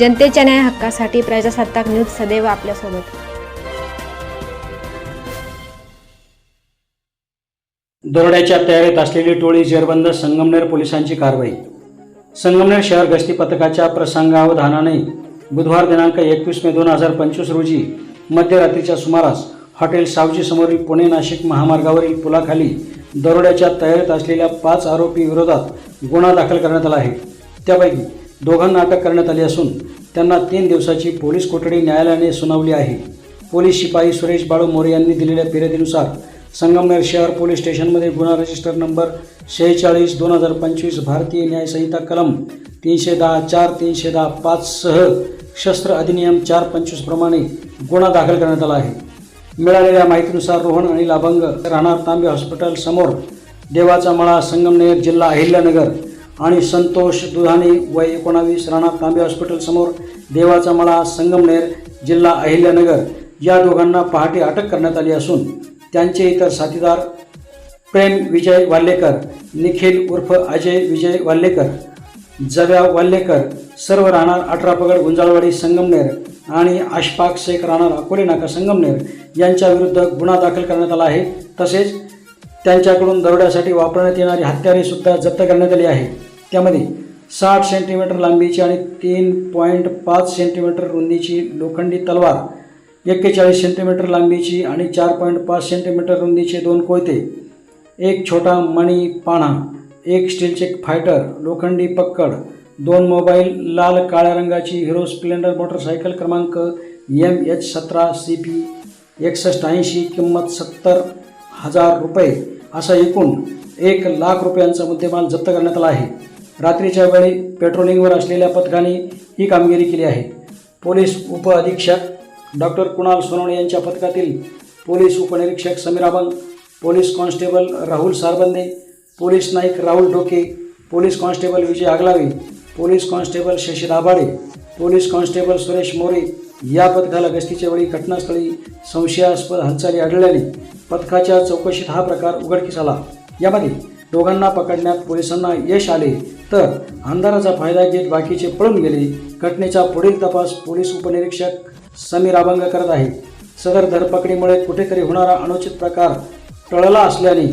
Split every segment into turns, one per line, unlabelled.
जनतेच्या न्याय हक्कासाठी प्रजासत्ताक न्यूज सदैव आपल्यासोबत.
दरोड्याच्या तयारीत असलेली टोळी जेरबंद संगमनेर पोलिसांची कारवाई. संगमनेर शहर गस्ती पथकाच्या प्रसंगावधानाने बुधवार दिनांक एकवीस मे दोन हजार पंचवीस रोजी मध्यरात्रीच्या सुमारास हॉटेल सावजी समोरील पुणे नाशिक महामार्गावरील पुलाखाली दरोड्याच्या तयारीत असलेल्या पाच आरोपी विरोधात गुन्हा दाखल करण्यात आला आहे. त्यापैकी दोघांना अटक करण्यात आली असून त्यांना तीन दिवसाची पोलीस कोठडी न्यायालयाने सुनावली आहे. पोलीस शिपाई सुरेश बाळू मोरे यांनी दिलेल्या फिर्यादीनुसार संगमनेर शहर पोलीस स्टेशनमध्ये गुन्हा रजिस्टर नंबर शेहेचाळीस दोन हजार पंचवीस भारतीय न्यायसंहिता कलम तीनशे दहा चार तीनशे दहा पाच सह शस्त्र अधिनियम चार पंचवीस प्रमाणे गुन्हा दाखल करण्यात आला आहे. मिळालेल्या माहितीनुसार रोहन अनिल अभंग राहणार तांबे हॉस्पिटल समोर देवाचा मळा संगमनेर जिल्हा अहिल्यानगर आणि संतोष दुधानी वय एकोणावीस राणा तांबे हॉस्पिटल समोर देवाचा मळा संगमनेर जिल्हा अहिल्यानगर या दोघांना पहाटे अटक करण्यात आली असून त्यांचे इतर साथीदार प्रेम विजय वाल्लेकर निखिल उर्फ अजय विजय वाल्लेकर जव्या वाल्लेकर सर्व राहणार अठरापगड गुंजाळवाडी संगमनेर आणि अशफाक शेख राहणार अकोले नाका संगमनेर यांच्या विरुद्ध गुन्हा दाखल करण्यात आला आहे. तसेच त्यांच्याकडून दरोड्यासाठी वापरण्यात येणारी हत्यारीसुद्धा जप्त करण्यात आली आहे. त्यामध्ये साठ सेंटीमीटर लांबीची आणि तीन पॉईंट पाच सेंटीमीटर रुंदीची लोखंडी तलवार एक्केचाळीस सेंटीमीटर लांबीची आणि चार पॉईंट पाच सेंटीमीटर रुंदीचे दोन कोयते एक छोटा मणी पाणा एक स्टीलचे फायटर लोखंडी पक्कड दोन मोबाईल लाल काळ्या रंगाची हिरो स्प्लेंडर मोटरसायकल क्रमांक एम एच सतरा सी पी एकसष्ट ऐंशी किंमत सत्तर हजार रुपये असा एकूण एक लाख रुपयांचा मुद्देमाल जप्त करण्यात आला आहे. रात्रीच्या वेळी पेट्रोलिंगवर असलेल्या पथकाने ही कामगिरी केली आहे. पोलीस उपअधीक्षक डॉक्टर कुणाल सोनवणे यांच्या पथकातील पोलीस उपनिरीक्षक Sameer Abang police constable Rahul Sarbande police naik Rahul Doke police constable Vijay Aglave police constable Shashi Dabhade police constable Suresh More या पथकाला गस्तीच्या वेळी घटनास्थळी संशयास्पद हालचाली आढळल्याने पथकाच्या चौकशीत हा प्रकार उघडकीस आला. यामध्ये दोघांना पकडण्यात पोलिसांना यश आले तर अंधाराचा फायदा घेत बाकीचे पळून गेले. घटनेचा पुढील तपास पोलीस उपनिरीक्षक समीर अभंग करत आहे सदर धरपकडीमुळे कुठेतरी होणारा अनुचित प्रकार टळला असल्याने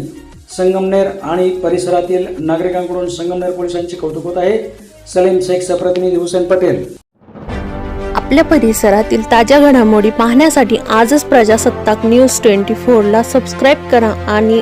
संगमनेर आणि परिसरातील नागरिकांकडून संगमनेर पोलिसांचे कौतुक होत आहे. सलीम शेखचा प्रतिनिधी हुसेन पटेल.
आपल्या परिसरातील ताज्या घडामोडी पाहण्यासाठी आजच प्रजासत्ताक न्यूज ट्वेंटी फोरला सबस्क्राईब करा आणि